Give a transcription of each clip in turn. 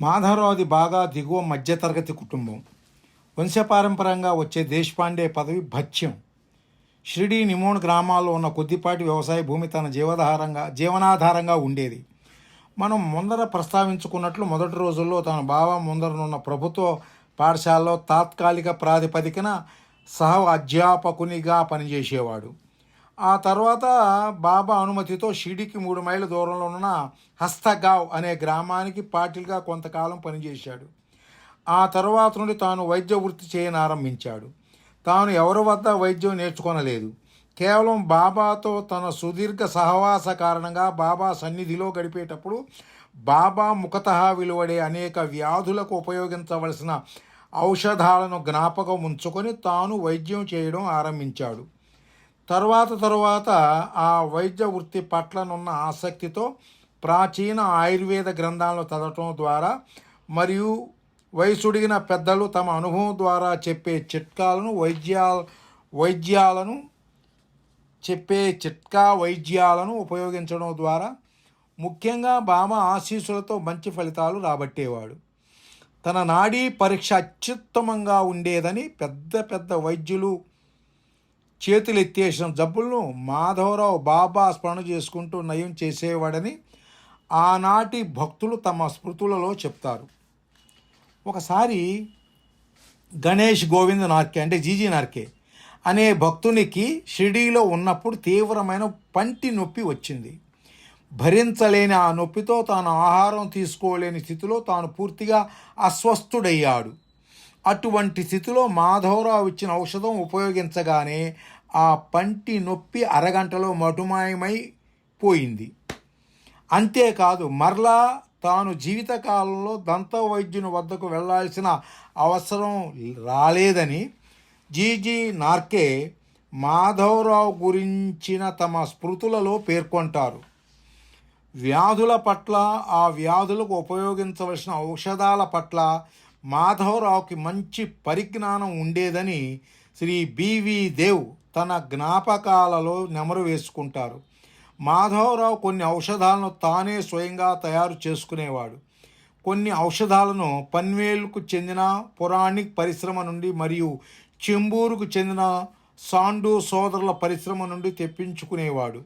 మాధవరావుది బాగా దిగువ మధ్యతరగతి కుటుంబం. వంశపారంపరంగా వచ్చే దేశపాండే పదవి భత్యం. షిరిడి నిమోన్ గ్రామాల్లో ఉన్న కొద్దిపాటి వ్యవసాయ భూమి తన జీవధారంగా జీవనాధారంగా ఉండేది. మనం ముందర ప్రస్తావించుకున్నట్లు మొదటి రోజుల్లో తన బావ ముందరనున్న ప్రభుత్వ పాఠశాలలో తాత్కాలిక ప్రాతిపదికన సహ అధ్యాపకునిగా పనిచేసేవాడు. ఆ తర్వాత బాబా అనుమతితో షిడికి మూడు మైళ్ళ దూరంలో ఉన్న హస్తగావ్ అనే గ్రామానికి పాటిల్గా కొంతకాలం పనిచేశాడు. ఆ తర్వాత నుండి తాను వైద్య వృత్తి చేయనారంభించాడు. తాను ఎవరి వద్ద వైద్యం నేర్చుకొనలేదు. కేవలం బాబాతో తన సుదీర్ఘ సహవాస కారణంగా బాబా సన్నిధిలో గడిపేటప్పుడు బాబా ముఖత విలువడే అనేక వ్యాధులకు ఉపయోగించవలసిన ఔషధాలను జ్ఞాపకం ఉంచుకొని తాను వైద్యం చేయడం ఆరంభించాడు. తరువాత తరువాత ఆ వైద్య వృత్తి పట్లనున్న ఆసక్తితో ప్రాచీన ఆయుర్వేద గ్రంథాలను చదవటం ద్వారా మరియు వయసుడిగిన పెద్దలు తమ అనుభవం ద్వారా చెప్పే చిట్కాలను వైద్యా వైద్యాలను చెప్పే చిట్కా వైద్యాలను ఉపయోగించడం ద్వారా ముఖ్యంగా బామ ఆశీస్సులతో మంచి ఫలితాలు రాబట్టేవాడు. తన నాడీ పరీక్ష అత్యుత్తమంగా ఉండేదని పెద్ద పెద్ద వైద్యులు చేతులు ఎత్తేసిన జబ్బులను మాధవరావు బాబా స్మరణ చేసుకుంటూ నయం చేసేవాడని ఆనాటి భక్తులు తమ స్మృతులలో చెప్తారు. ఒకసారి గణేష్ గోవింద్ నార్కే అంటే జీజీ నార్కే అనే భక్తునికి షిరిడీలో ఉన్నప్పుడు తీవ్రమైన పంటి నొప్పి వచ్చింది. భరించలేని ఆ నొప్పితో తాను ఆహారం తీసుకోలేని స్థితిలో తాను పూర్తిగా అస్వస్థుడయ్యాడు. అటువంటి స్థితిలో మాధవరావు ఇచ్చిన ఔషధం ఉపయోగించగానే ఆ పంటి నొప్పి అరగంటలో మటుమాయమైపోయింది అంతేకాదు మరలా తాను జీవితకాలంలో దంత వైద్యుని వద్దకు వెళ్ళాల్సిన అవసరం రాలేదని జీజీ నార్కే మాధవరావు గురించిన తమ స్మృతులలో పేర్కొంటారు. వ్యాధుల పట్ల ఆ వ్యాధులకు ఉపయోగించవలసిన ఔషధాల పట్ల మాధవరావుకి మంచి పరిజ్ఞానం ఉండేదని శ్రీ బివి దేవ్ తన జ్ఞాపకాలలో నెమరు వేసుకుంటారు. మాధవరావు కొన్ని ఔషధాలను తానే స్వయంగా తయారు చేసుకునేవాడు. కొన్ని ఔషధాలను పన్వేలుకు చెందిన పురాణిక్ పరిశ్రమ నుండి మరియు చెంబూరుకు చెందిన సాండు సోదరుల పరిశ్రమ నుండి తెప్పించుకునేవాడు.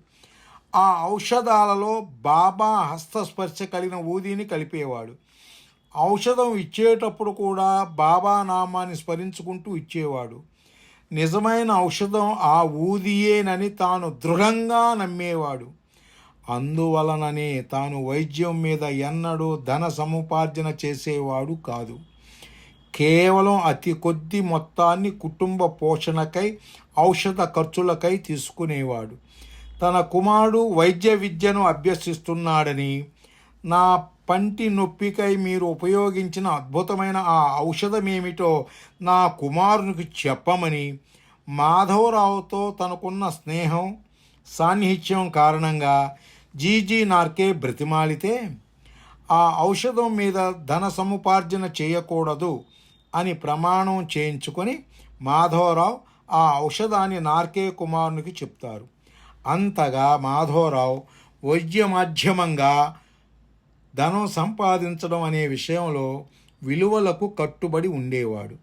ఆ ఔషధాలలో బాబా హస్తస్పర్శ కలిగిన ఊదిని కలిపేవాడు. ఔషధం ఇచ్చేటప్పుడు కూడా బాబా నామాన్ని స్మరించుకుంటూ ఇచ్చేవాడు. నిజమైన ఔషధం ఆ ఊదియేనని తాను దృఢంగా నమ్మేవాడు. అందువలననే తాను వైద్యం మీద ఎన్నడూ ధన సముపార్జన చేసేవాడు కాదు. కేవలం అతి కొద్ది మొత్తాన్ని కుటుంబ పోషణకై ఔషధ ఖర్చులకై తీసుకునేవాడు. తన కుమారుడు వైద్య విద్యను అభ్యసిస్తున్నాడని నా పంటి నొప్పికై మీరు ఉపయోగించిన అద్భుతమైన ఆ ఔషధమేమిటో నా కుమారునికి చెప్పమని మాధవరావుతో తనకున్న స్నేహం సాన్నిహిత్యం కారణంగా జీజీ నార్కే బ్రతిమాలితే ఆ ఔషధం మీద ధన సముపార్జన చేయకూడదు అని ప్రమాణం చేయించుకొని మాధవరావు ఆ ఔషధాన్ని నార్కే కుమారునికి చెప్తారు. అంతగా మాధవరావు వైద్య మాధ్యమంగా ధనం సంపాదించడం అనే విషయంలో విలువలకు కట్టుబడి ఉండేవాడు.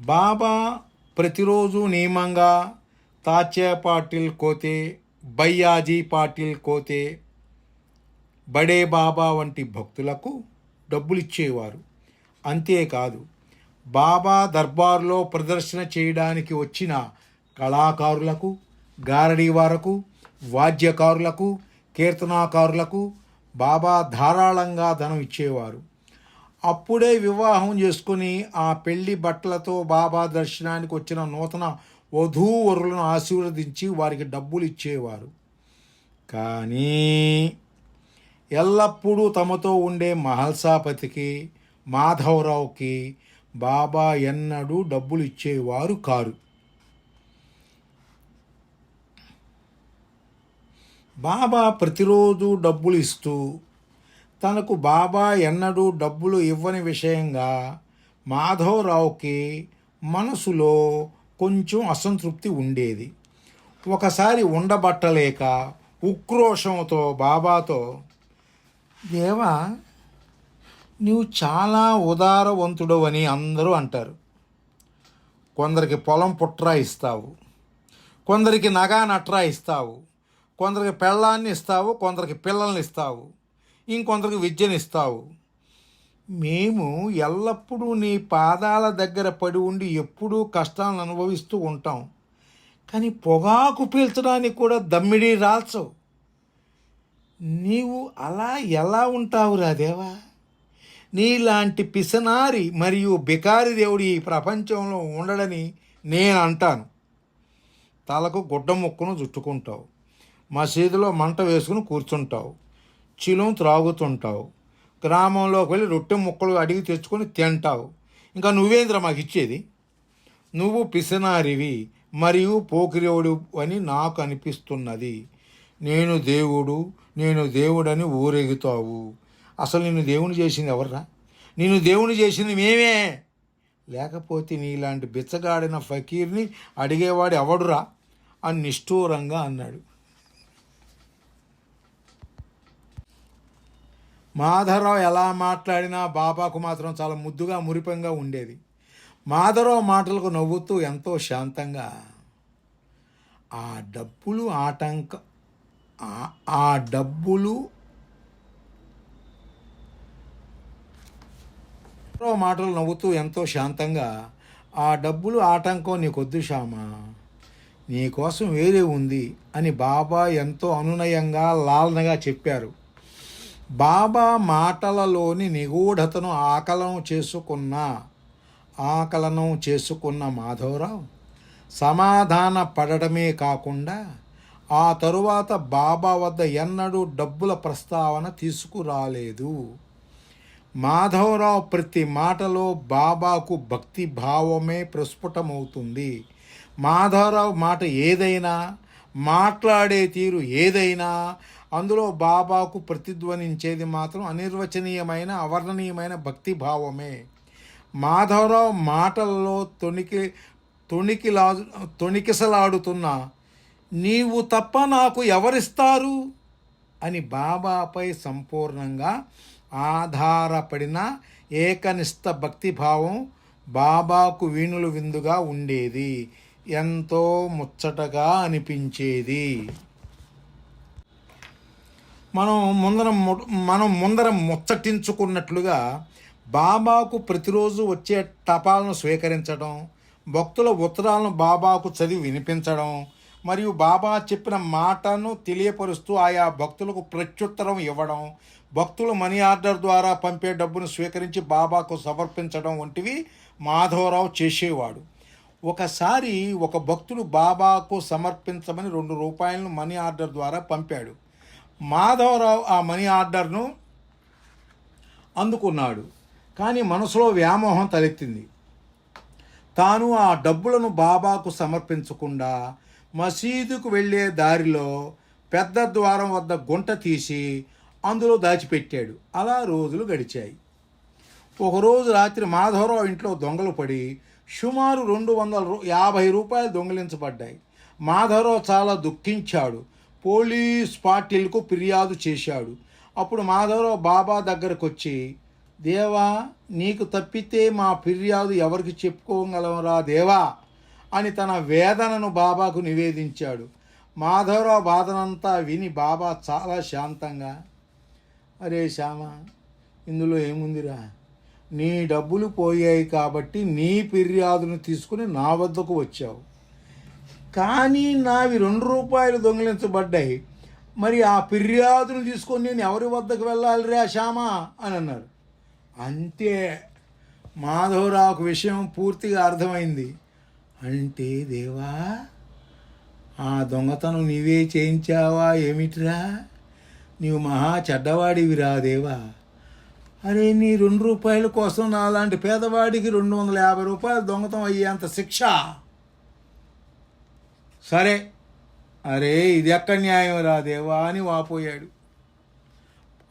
బాబా ప్రతిరోజు నియమంగా తాచే పాటిల్ కోతే బయ్యాజీ పాటిల్ కోతే బడే బాబా వంటి భక్తులకు డబ్బులిచ్చేవారు. అంతేకాదు బాబా దర్బార్లో ప్రదర్శన చేయడానికి వచ్చిన కళాకారులకు గారడీవారకు వాద్యకారులకు కీర్తనాకారులకు బాబా ధారాళంగా ధనం ఇచ్చేవారు. అప్పుడే వివాహం చేసుకుని ఆ పెళ్ళి బట్టలతో బాబా దర్శనానికి వచ్చిన నూతన వధూవరులను ఆశీర్వదించి వారికి డబ్బులు ఇచ్చేవారు. కానీ ఎల్లప్పుడూ తమతో ఉండే మహల్సాపతికి మాధవరావుకి బాబా ఎన్నడూ డబ్బులు ఇచ్చేవారు కారు. బాబా ప్రతిరోజు డబ్బులు ఇస్తూ తనకు బాబా ఎన్నడూ డబ్బులు ఇవ్వని విషయంగా మాధవరావుకి మనసులో కొంచెం అసంతృప్తి ఉండేది. ఒకసారి ఉండబట్టలేక ఉక్రోషంతో బాబాతో దేవా నువ్వు చాలా ఉదారవంతుడవని అందరూ అంటారు. కొందరికి పొలం పుట్రా ఇస్తావు. కొందరికి నగా నట్రా ఇస్తావు. కొందరికి పెళ్ళాన్ని ఇస్తావు కొందరికి పిల్లల్ని ఇస్తావు ఇంకొందరికి విద్యను ఇస్తావు మేము ఎల్లప్పుడూ నీ పాదాల దగ్గర పడి ఉండి ఎప్పుడూ కష్టాలను అనుభవిస్తూ ఉంటాం. కానీ పొగాకు పీల్చడానికి కూడా దమ్మిడి రాల్చవు నీవు అలా ఎలా ఉంటావు దేవా? నీలాంటి పిసనారి మరియు బికారి దేవుడు ఈ ప్రపంచంలో ఉండడని నేను అంటాను తలకు గుడ్డ ముక్కను చుట్టుకుంటావు. మసీదులో మంట వేసుకుని కూర్చుంటావు. చిలం త్రాగుతుంటావు. గ్రామంలోకి వెళ్ళి రొట్టె ముక్కలు అడిగి తెచ్చుకొని తింటావు. ఇంకా నువ్వేంద్ర మాకు ఇచ్చేది? నువ్వు పిసనారివి మరియు పోకిరేవుడు అని నాకు అనిపిస్తున్నది. నేను దేవుడు నేను దేవుడని ఊరేగుతావు. అసలు నిన్ను దేవుని చేసింది ఎవర్రా? నిన్ను దేవుని చేసింది మేమే. లేకపోతే నీలాంటి బిచ్చగాడిన ఫకీర్ని అడిగేవాడు ఎవడురా? అని నిష్ఠూరంగా అన్నాడు. మాధవరావు ఎలా మాట్లాడినా బాబాకు మాత్రం చాలా ముద్దుగా మురిపంగా ఉండేది. మాధవరావు మాటలకు నవ్వుతూ ఎంతో శాంతంగా ఆ డబ్బులు ఆటంక ఆ- డబ్బులు మాటలు నవ్వుతూ ఎంతో శాంతంగా ఆ డబ్బులు ఆటంకం నీకొద్దు శ్యామా నీకోసం వేరే ఉంది అని బాబా ఎంతో అనునయంగా లాలనగా చెప్పారు. బాబా మాటలలోని నిగూఢతను ఆకలనం చేసుకున్న ఆకలనం చేసుకున్న మాధవరావు సమాధాన పడడమే కాకుండా ఆ తరువాత బాబా వద్ద ఎన్నడూ డబ్బుల ప్రస్తావన తీసుకురాలేదు. మాధవరావు ప్రతి మాటలో బాబాకు భక్తి భావమే ప్రస్ఫుటమవుతుంది. మాధవరావు మాట ఏదైనా మాట్లాడే తీరు ఏదైనా అందులో బాబాకు ప్రతిధ్వనించేది మాత్రం అనిర్వచనీయమైన అవర్ణనీయమైన భక్తి భావమే. మాధవరావు మాటలలో తొణికి తొణికిలా తొణికిసలాడుతున్న నీవు తప్ప నాకు ఎవరిస్తారు? అని బాబాపై సంపూర్ణంగా ఆధారపడిన ఏకనిష్ట భక్తిభావం బాబాకు వీణులు విందుగా ఉండేది. ఎంతో ముచ్చటగా అనిపించేది. మనం ముందర ము- మనం ముందర ముచ్చటించుకున్నట్లుగా బాబాకు ప్రతిరోజు వచ్చే టపాలను స్వీకరించడం భక్తుల ఉత్తరాలను బాబాకు చదివి వినిపించడం మరియు బాబా చెప్పిన మాటను తెలియపరుస్తూ ఆయా భక్తులకు ప్రత్యుత్తరం ఇవ్వడం భక్తులు మనీ ఆర్డర్ ద్వారా పంపే డబ్బును స్వీకరించి బాబాకు సమర్పించడం వంటివి మాధవరావు చేసేవాడు. ఒకసారి ఒక భక్తుడు బాబాకు సమర్పించమని రెండు రూపాయలను మనీ ఆర్డర్ ద్వారా పంపాడు. మాధవరావు ఆ మనీ ఆర్డర్ను అందుకున్నాడు. కానీ మనసులో వ్యామోహం తలెత్తింది. తాను ఆ డబ్బులను బాబాకు సమర్పించకుండా మసీదుకు వెళ్ళే దారిలో పెద్ద ద్వారం వద్ద గుంట తీసి అందులో దాచిపెట్టాడు. అలా రోజులు గడిచాయి. ఒకరోజు రాత్రి మాధవరావు ఇంట్లో దొంగలు పడి సుమారు రెండు వందల రూ యాభై రూపాయలు దొంగిలించబడ్డాయి. మాధవరావు చాలా దుఃఖించాడు. పోలీస్ పార్టీలకు ఫిర్యాదు చేశాడు. అప్పుడు మాధవరావు బాబా దగ్గరకు వచ్చి దేవా నీకు తప్పితే మా ఫిర్యాదు ఎవరికి చెప్పుకోగలవరా దేవా? అని తన వేదనను బాబాకు నివేదించాడు. మాధవరావు బాధనంతా విని బాబా చాలా శాంతంగా అరే శ్యామ ఇందులో ఏముందిరా? నీ డబ్బులు పోయాయి కాబట్టి నీ ఫిర్యాదును తీసుకుని నా వద్దకు వచ్చావు. కానీ నావి రెండు రూపాయలు దొంగిలించబడ్డాయి. మరి ఆ ఫిర్యాదును తీసుకొని నేను ఎవరి వద్దకు వెళ్ళాలి రే శ్యామా? అని అన్నారు. అంతే మాధవరావుకు విషయం పూర్తిగా అర్థమైంది. అంటే దేవా ఆ దొంగతనం నీవే చేయించావా ఏమిట్రా? నీవు మహా చెడ్డవాడివిరా దేవా. అరే నీ రెండు రూపాయల కోసం నాలాంటి పేదవాడికి రెండు వందల యాభై రూపాయలు దొంగతం అయ్యేంత శిక్ష. సరే. అరే ఇది ఎక్కడ న్యాయం రా దేవా అని వాపోయాడు.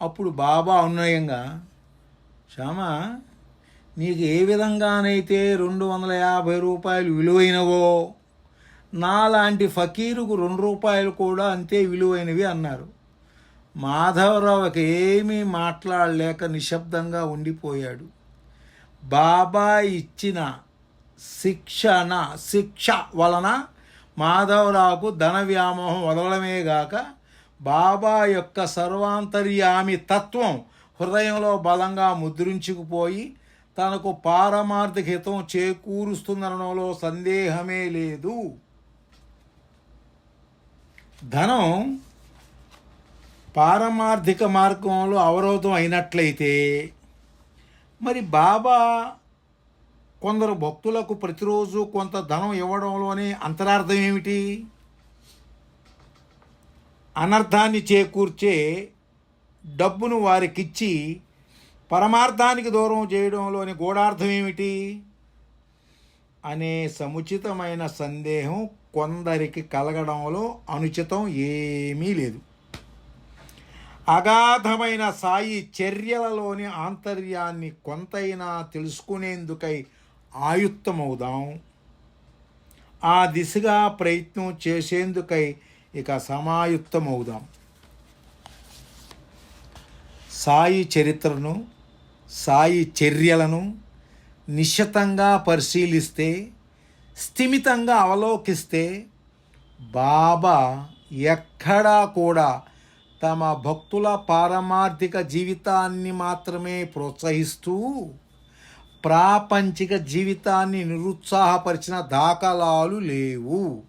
అప్పుడు బాబా అనునయంగా శ్యామ నీకు ఏ విధంగానైతే రెండు వందల యాభై రూపాయలు విలువైనవో నాలాంటి ఫకీరుకు రెండు రూపాయలు కూడా అంతే విలువైనవి అన్నారు. మాధవరావుకి ఏమీ మాట్లాడలేక నిశ్శబ్దంగా ఉండిపోయాడు. బాబా ఇచ్చిన శిక్షణ శిక్ష వలన మాధవరావుకు ధన వ్యామోహం వదలడమే గాక బాబా యొక్క సర్వాంతర్యామి తత్వం హృదయంలో బలంగా ముద్రించుకుపోయి తనకు పారమార్థిక హితం చేకూరుస్తుందనడంలో సందేహమే లేదు. ధనం పారమార్థిక మార్గంలో అవరోధం అయినట్లయితే మరి బాబా కొందరు భక్తులకు ప్రతిరోజు కొంత ధనం ఇవ్వడంలోనే అంతరార్థం ఏమిటి? అనర్థాన్ని చేకూర్చే డబ్బును వారికిచ్చి పరమార్థానికి దూరం చేయడంలోని గూఢార్థం ఏమిటి? అనే సముచితమైన సందేహం కొందరికి కలగడంలో అనుచితం ఏమీ లేదు. అగాధమైన సాయి చర్యలలోని ఆంతర్యాన్ని కొంతైనా తెలుసుకునేందుకై ఆయుత్తమవుదాం. ఆ దిశగా ప్రయత్నం చేసేందుకై ఇక సమాయుత్తమవుదాం. సాయి చరిత్రను సాయి చర్యలను నిశ్చితంగా పరిశీలిస్తే స్థిమితంగా అవలోకిస్తే బాబా ఎక్కడా కూడా తమ భక్తుల పారమార్థిక జీవితాన్ని మాత్రమే ప్రోత్సహిస్తూ ప్రాపంచిక జీవితాన్ని నిరుత్సాహపరిచిన దాఖలాలు లేవు.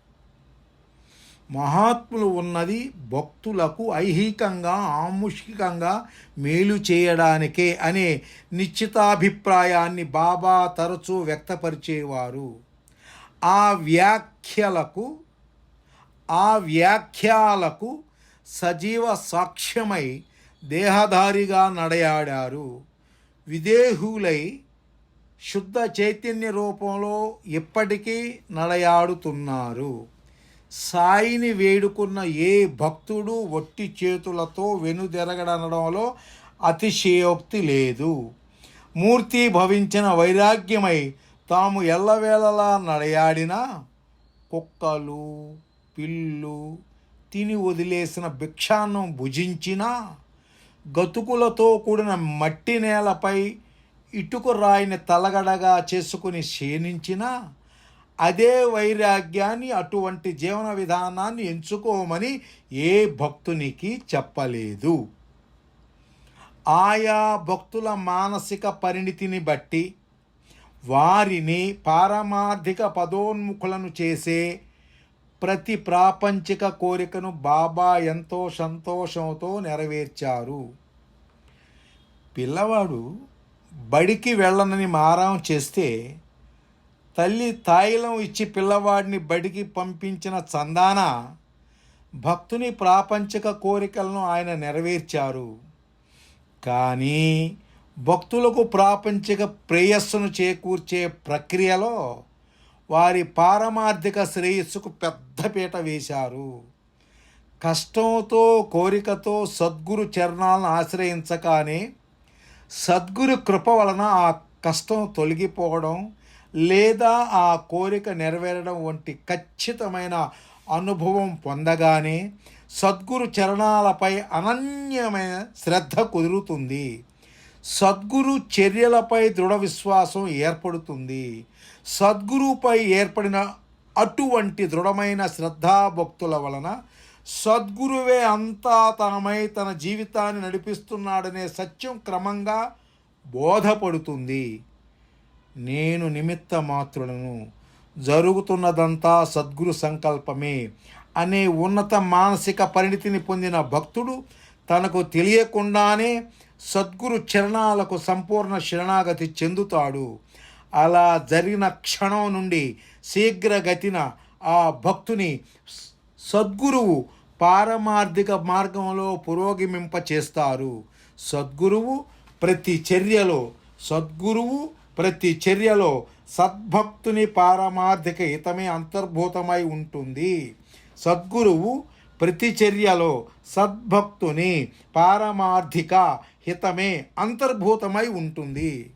మహాత్ములు ఉన్నది భక్తులకు ఐహికంగా ఆముషికంగా మేలు చేయడానికే అనే నిశ్చితాభిప్రాయాన్ని బాబా తరచూ వ్యక్తపరిచేవారు. ఆ వ్యాఖ్యలకు ఆ వ్యాఖ్యాలకు సజీవ సాక్ష్యమై దేహధారిగా నడయాడారు. విదేహులై శుద్ధ చైతన్య రూపంలో ఇప్పటికీ నడయాడుతున్నారు. సాయిని వేడుకున్న ఏ భక్తుడు ఒట్టి చేతులతో వెనుదెరగడనడంలో అతిశయోక్తి లేదు. మూర్తి భవించిన వైరాగ్యమై తాము ఎల్లవేళలా నడయాడినా కుక్కలు పిల్లు తిని వదిలేసిన భిక్షాన్నం భుజించినా గతుకులతో కూడిన మట్టి నేలపై ఇటుక రాయిని తలగడగా చేసుకుని క్షీణించినా అదే వైరాగ్యాన్ని అటువంటి జీవన విధానాన్ని ఎంచుకోమని ఏ భక్తునికి చెప్పలేదు. ఆయా భక్తుల మానసిక పరిణితిని బట్టి వారిని పారమార్థిక పదోన్ముఖులను చేసే ప్రతి ప్రాపంచిక కోరికను బాబా ఎంతో సంతోషంతో నెరవేర్చారు. పిల్లవాడు బడికి వెళ్ళనని మారం చేస్తే తల్లి తాయిలం ఇచ్చి పిల్లవాడిని బడికి పంపించిన చందాన భక్తుని ప్రాపంచిక కోరికలను ఆయన నెరవేర్చారు. కానీ భక్తులకు ప్రాపంచిక ప్రేయస్సును చేకూర్చే ప్రక్రియలో వారి పారమార్థిక శ్రేయస్సుకు పెద్దపీట వేశారు. కష్టంతో కోరికతో సద్గురు చరణాలను ఆశ్రయించగానే సద్గురు కృప వలన ఆ కష్టం తొలగిపోవడం లేదా ఆ కోరిక నెరవేరడం వంటి ఖచ్చితమైన అనుభవం పొందగానే సద్గురు చరణాలపై అనన్యమైన శ్రద్ధ కుదురుతుంది. సద్గురు చర్యలపై దృఢ విశ్వాసం ఏర్పడుతుంది. సద్గురుపై ఏర్పడిన అటువంటి దృఢమైన శ్రద్ధాభక్తుల వలన సద్గురువే అంతా తనమై తన జీవితాన్ని నడిపిస్తున్నాడనే సత్యం క్రమంగా బోధపడుతుంది. నేను నిమిత్త మాత్రులను జరుగుతున్నదంతా సద్గురు సంకల్పమే అనే ఉన్నత మానసిక పరిణితిని పొందిన భక్తుడు తనకు తెలియకుండానే సద్గురు చరణాలకు సంపూర్ణ శరణాగతి చెందుతాడు. అలా జరిగిన క్షణం నుండి శీఘ్రగతిన ఆ భక్తుని సద్గురువు పారమార్థిక మార్గంలో పురోగమింప చేస్తారు. సద్గురువు ప్రతి చర్యలో సద్గురువు ప్రతి చర్యలో సద్భక్తుని పారమార్థిక హితమే అంతర్భూతమై ఉంటుంది. సద్గురువు ప్రతి చర్యలో సద్భక్తుని పారమార్థిక హితమే అంతర్భూతమై ఉంటుంది.